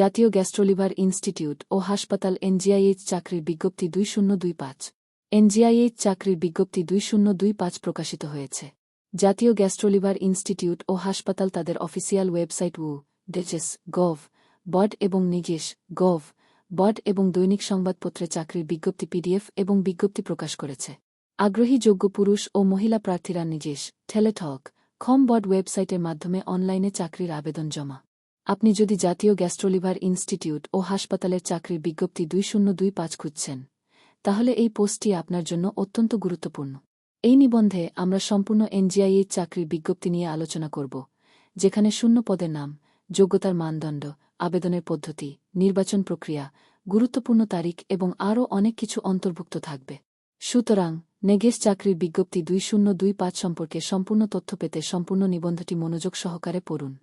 জাতীয় gastroliver institute ও হাসপাতাল এনজিআইএইচ চাকরির বিজ্ঞপ্তি দুই শূন্য দুই পাঁচ। এনজিআইএইচ চাকরির বিজ্ঞপ্তি দুই শূন্য দুই পাঁচ প্রকাশিত হয়েছে। জাতীয় গ্যাস্ট্রোলিভার ইনস্টিটিউট ও হাসপাতাল তাদের অফিসিয়াল ওয়েবসাইট উ ডেচেস গভ, বড এবং নিগেশ, গভ, বড এবং দৈনিক সংবাদপত্রে চাকরির বিজ্ঞপ্তি পিডিএফ এবং বিজ্ঞপ্তি প্রকাশ করেছে। আগ্রহী যোগ্য পুরুষ ও মহিলা প্রার্থীরা নিজেস টেলেটক, খম বড ওয়েবসাইটের মাধ্যমে অনলাইনে চাকরির আবেদন জমা। আপনি যদি জাতীয় গ্যাস্ট্রোলিভার ইনস্টিটিউট ও হাসপাতালের চাকরির বিজ্ঞপ্তি দুই শূন্য দুই পাঁচ খুঁজছেন, তাহলে এই পোস্টটি আপনার জন্য অত্যন্ত গুরুত্বপূর্ণ। এই নিবন্ধে আমরা সম্পূর্ণ এনজিআইএর চাকরির বিজ্ঞপ্তি নিয়ে আলোচনা করব, যেখানে শূন্য পদের নাম, যোগ্যতার মানদণ্ড, আবেদনের পদ্ধতি, নির্বাচন প্রক্রিয়া, গুরুত্বপূর্ণ তারিখ এবং আরও অনেক কিছু অন্তর্ভুক্ত থাকবে। সুতরাং নেগেস চাকরির বিজ্ঞপ্তি দুই শূন্য দুই পাঁচ সম্পর্কে সম্পূর্ণ তথ্য পেতে সম্পূর্ণ নিবন্ধটি মনোযোগ সহকারে পড়ুন।